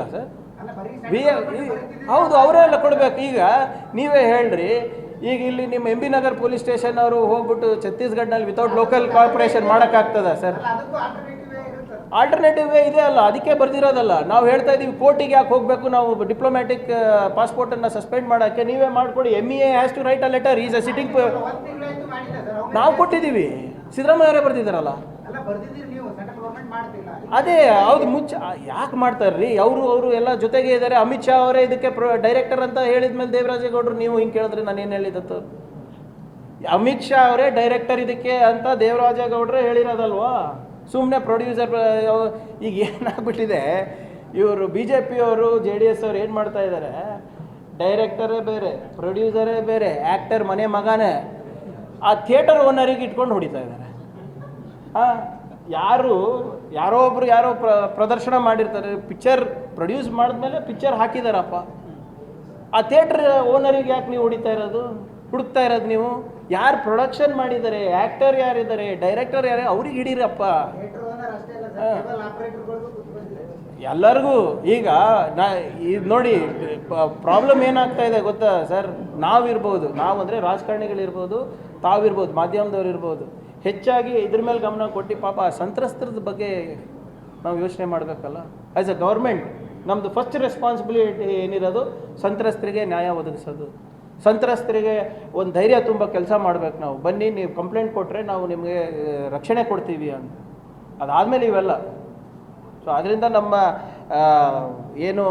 Sir A ಹೌದು ಅವರೇ ಎಲ್ಲ ಕೊಡ್ಬೇಕು. ಈಗ ನೀವೇ ಹೇಳ್ರಿ ಈಗ ಇಲ್ಲಿ ನಿಮ್ಮ M B Nagar police station ಅವರು ಹೋಗ್ಬಿಟ್ಟು ಛತ್ತೀಸ್ಗಢನಲ್ಲಿ ವಿತೌಟ್ ಲೋಕಲ್ ಕಾರ್ಪೊರೇಷನ್ ಮಾಡೋಕ್ಕಾಗ್ತದ ಸರ್ ಆಲ್ಟರ್ನೇಟಿವ್ ವೇ ಇದೆ ಅಲ್ಲ ಅದಕ್ಕೆ ಬರ್ದಿರೋದಲ್ಲ. ನಾವು ಹೇಳ್ತಾ ಇದೀವಿ ಕೋರ್ಟಿಗೆ ಯಾಕೆ ಹೋಗಬೇಕು ನಾವು ಡಿಪ್ಲೊಮ್ಯಾಟಿಕ್ ಪಾಸ್ಪೋರ್ಟನ್ನು ಸಸ್ಪೆಂಡ್ ಮಾಡೋಕ್ಕೆ? ನೀವೇ ಮಾಡಿಕೊಡಿ. M E A has to write a letter is a sitting ನಾವು ಕೊಟ್ಟಿದ್ದೀವಿ. ಸಿದ್ದರಾಮಯ್ಯ ಅವರೇ ಬರ್ದಿದ್ದಾರಲ್ಲ? ಅದೇ, ಹೌದು ಮುಚ್ಚ ಯಾಕೆ ಮಾಡ್ತಾರ್ರಿ ಅವರು ಅವರು ಎಲ್ಲ ಜೊತೆಗೆ ಇದ್ದಾರೆ. ಅಮಿತ್ ಶಾ ಅವರೇ ಇದಕ್ಕೆ ಡೈರೆಕ್ಟರ್ ಅಂತ ಹೇಳಿದ ಹೇಳಿದ್ಮೇಲೆ ದೇವರಾಜೇಗೌಡರು, ನೀವು ಹಿಂಗೆ ಕೇಳಿದ್ರೆ ನಾನು ಏನು ಹೇಳಿದತ್ತು ಅಮಿತ್ ಶಾ ಅವರೇ ಡೈರೆಕ್ಟರ್ ಇದಕ್ಕೆ ಅಂತ ದೇವರಾಜೇಗೌಡರೇ ಹೇಳಿರೋದಲ್ವಾ? ಸುಮ್ಮನೆ ಪ್ರೊಡ್ಯೂಸರ್ ಈಗ ಏನಾಗ್ಬಿಟ್ಟಿದೆ? ಇವರು ಬಿ ಜೆ ಪಿಯವರು ಜೆ ಡಿ ಎಸ್ ಅವ್ರು ಏನು ಮಾಡ್ತಾ ಇದ್ದಾರೆ ಡೈರೆಕ್ಟರೇ ಬೇರೆ ಪ್ರೊಡ್ಯೂಸರೇ ಬೇರೆ ಆ್ಯಕ್ಟರ್ ಮನೆ ಮಗನೇ, ಆ ಥಿಯೇಟರ್ ಓನರಿಗೆ ಇಟ್ಕೊಂಡು ಹೊಡಿತಾ ಇದ್ದಾರೆ ಯಾರು ಯಾರೋ ಒಬ್ರು ಯಾರೋ ಪ್ರ ಪ್ರದರ್ಶನ ಮಾಡಿರ್ತಾರೆ. ಪಿಕ್ಚರ್ ಪ್ರೊಡ್ಯೂಸ್ ಮಾಡಿದ್ಮೇಲೆ ಪಿಕ್ಚರ್ ಹಾಕಿದಾರಪ್ಪ. ಆ ಥಿಯೇಟ್ರ್ ಓನರಿಗೆ ಯಾಕೆ ನೀವು ಹೊಡಿತಾ ಇರೋದು? ಹುಡುಕ್ತಾ ಇರೋದು ನೀವು? ಯಾರು ಪ್ರೊಡಕ್ಷನ್ ಮಾಡಿದ್ದಾರೆ? ಆ್ಯಕ್ಟರ್ ಯಾರಿದ್ದಾರೆ? ಡೈರೆಕ್ಟರ್ ಯಾರು? ಅವ್ರಿಗೆ ಹಿಡೀರಪ್ಪ. ಎಲ್ಲರಿಗೂ ಈಗ ನಾ ಇದು ನೋಡಿ ಪ್ರಾಬ್ಲಮ್ ಏನಾಗ್ತಾ ಇದೆ ಗೊತ್ತಾ ಸರ್ ನಾವಿರ್ಬೋದು. ನಾವು ಅಂದರೆ ರಾಜಕಾರಣಿಗಳಿರ್ಬೋದು ತಾವಿರ್ಬೋದು ಮಾಧ್ಯಮದವ್ರು ಇರ್ಬೋದು ಹೆಚ್ಚಾಗಿ ಇದ್ರ ಮೇಲೆ ಗಮನ ಕೊಟ್ಟು ಪಾಪ ಆ ಸಂತ್ರಸ್ತರದ ಬಗ್ಗೆ ನಾವು ಯೋಚನೆ ಮಾಡಬೇಕಲ್ಲ? ಆ್ಯಸ್ ಅ ಗೌರ್ಮೆಂಟ್ ನಮ್ಮದು ಫಸ್ಟ್ ರೆಸ್ಪಾನ್ಸಿಬಿಲಿಟಿ ಏನಿರೋದು? ಸಂತ್ರಸ್ತರಿಗೆ ನ್ಯಾಯ ಒದಗಿಸೋದು. ಸಂತ್ರಸ್ತರಿಗೆ ಒಂದು ಧೈರ್ಯ ತುಂಬ ಕೆಲಸ ಮಾಡ್ಬೇಕು ನಾವು. ಬನ್ನಿ, ನೀವು ಕಂಪ್ಲೇಂಟ್ ಕೊಟ್ಟರೆ ನಾವು ನಿಮಗೆ ರಕ್ಷಣೆ ಕೊಡ್ತೀವಿ ಅಂತ. ಅದಾದಮೇಲೆ ಇವೆಲ್ಲ. ಸೊ ಅದರಿಂದ ನಮ್ಮ ಏನು,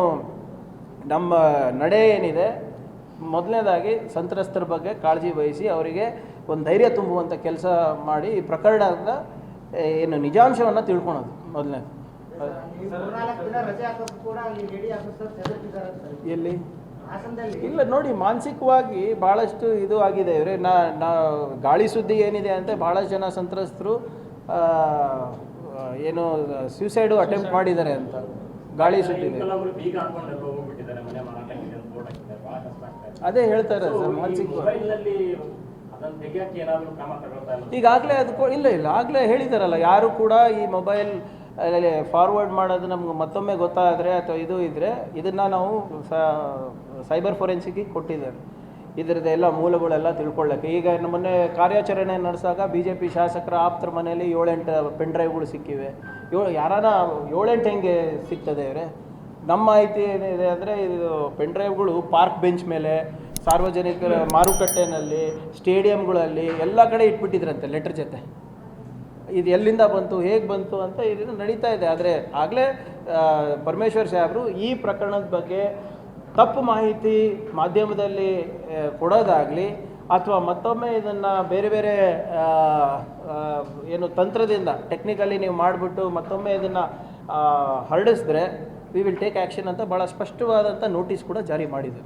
ನಮ್ಮ ನಡೆ ಏನಿದೆ? ಮೊದಲನೇದಾಗಿ ಸಂತ್ರಸ್ತರ ಬಗ್ಗೆ ಕಾಳಜಿ ವಹಿಸಿ ಅವರಿಗೆ ಒಂದು ಧೈರ್ಯ ತುಂಬುವಂಥ ಕೆಲಸ ಮಾಡಿ ಈ ಪ್ರಕರಣದ ಏನು ನಿಜಾಂಶವನ್ನು ತಿಳ್ಕೊಳೋದು ಮೊದಲನೇ. ಎಲ್ಲಿ? ಇಲ್ಲ ನೋಡಿ ಮಾನಸಿಕವಾಗಿ ಭಾಳಷ್ಟು ಇದು ಆಗಿದೆ. ಇವ್ರೆ ನಾ ನಾ ಗಾಳಿ ಸುದ್ದಿ ಏನಿದೆ ಅಂತ ಭಾಳಷ್ಟು ಜನ ಸಂತ್ರಸ್ತರು ಏನು ಸ್ಯೂಸೈಡು ಅಟೆಂಪ್ಟ್ ಮಾಡಿದ್ದಾರೆ ಅಂತ. ಗಾಳಿ ಸುದ್ದಿ ಕೆಲವರು ಬೀಗ ಹಾಕೊಂಡು ಹೋಗ್ಬಿಟ್ಟಿದ್ದಾರೆ ಮನೆ ಮಾರಾಟಕ್ಕೆ ಬೋರ್ಡ್ ಹಾಕಿದ್ದಾರೆ ಬಹಳ ಕಷ್ಟ ಆಗ್ತಾ ಇದೆ. ಅದೇ ಹೇಳ್ತಾರೆ ಸರ್ ಮಾನಸಿಕ ಈಗಾಗಲೇ ಅದು ಇಲ್ಲ ಇಲ್ಲ. ಆಗಲೇ ಹೇಳಿದಾರಲ್ಲ, ಯಾರು ಕೂಡ ಈ ಮೊಬೈಲ್ ಫಾರ್ವರ್ಡ್ ಮಾಡೋದು ನಮ್ಗೆ ಮತ್ತೊಮ್ಮೆ ಗೊತ್ತಾದರೆ ಅಥವಾ ಇದು ಇದ್ದರೆ ಇದನ್ನು ನಾವು ಸೈಬರ್ ಫೊರೆನ್ಸಿಕ್ಗೆ ಕೊಟ್ಟಿದ್ದೇವೆ ಇದರದ್ದು ಎಲ್ಲ ಮೂಲಗಳೆಲ್ಲ ತಿಳ್ಕೊಳ್ಳೋಕ್ಕೆ. ಈಗ ಮೊನ್ನೆ ಕಾರ್ಯಾಚರಣೆ ನಡೆಸಾಗ ಬಿ ಜೆ ಪಿ ಶಾಸಕರ ಆಪ್ತರ ಮನೆಯಲ್ಲಿ ಏಳೆಂಟು ಪೆನ್ ಡ್ರೈವ್ಗಳು ಸಿಕ್ಕಿವೆ. ಏಳು, ಯಾರಾನ ಏಳೆಂಟು ಹೆಂಗೆ ಸಿಗ್ತದೆ ಇವರೇ ನಮ್ಮ ಮಾಹಿತಿ ಏನಿದೆ ಅಂದರೆ ಇದು ಪೆನ್ ಡ್ರೈವ್ಗಳು ಪಾರ್ಕ್ ಬೆಂಚ್ ಮೇಲೆ ಸಾರ್ವಜನಿಕರ ಮಾರುಕಟ್ಟೆನಲ್ಲಿ, ಸ್ಟೇಡಿಯಂಗಳಲ್ಲಿ ಎಲ್ಲ ಕಡೆ ಇಟ್ಬಿಟ್ಟಿದ್ರಂತೆ ಲೆಟರ್ ಜೊತೆ. ಇದು ಎಲ್ಲಿಂದ ಬಂತು, ಹೇಗೆ ಬಂತು ಅಂತ ಇದನ್ನು ನಡೀತಾ ಇದೆ. ಆದರೆ ಆಗಲೇ ಪರಮೇಶ್ವರ್ ಸಾಹೇಬರು ಈ ಪ್ರಕರಣದ ಬಗ್ಗೆ ತಪ್ಪು ಮಾಹಿತಿ ಮಾಧ್ಯಮದಲ್ಲಿ ಕೊಡೋದಾಗಲಿ ಅಥವಾ ಮತ್ತೊಮ್ಮೆ ಇದನ್ನು ಬೇರೆ ಬೇರೆ ಏನು ತಂತ್ರದಿಂದ ಟೆಕ್ನಿಕಲಿ ನೀವು ಮಾಡಿಬಿಟ್ಟು ಮತ್ತೊಮ್ಮೆ ಇದನ್ನು ಹರಡಿಸಿದ್ರೆ ವಿ ವಿಲ್ ಟೇಕ್ ಆ್ಯಕ್ಷನ್ ಅಂತ ಭಾಳ ಸ್ಪಷ್ಟವಾದಂಥ ನೋಟಿಸ್ ಕೂಡ ಜಾರಿ ಮಾಡಿದೆ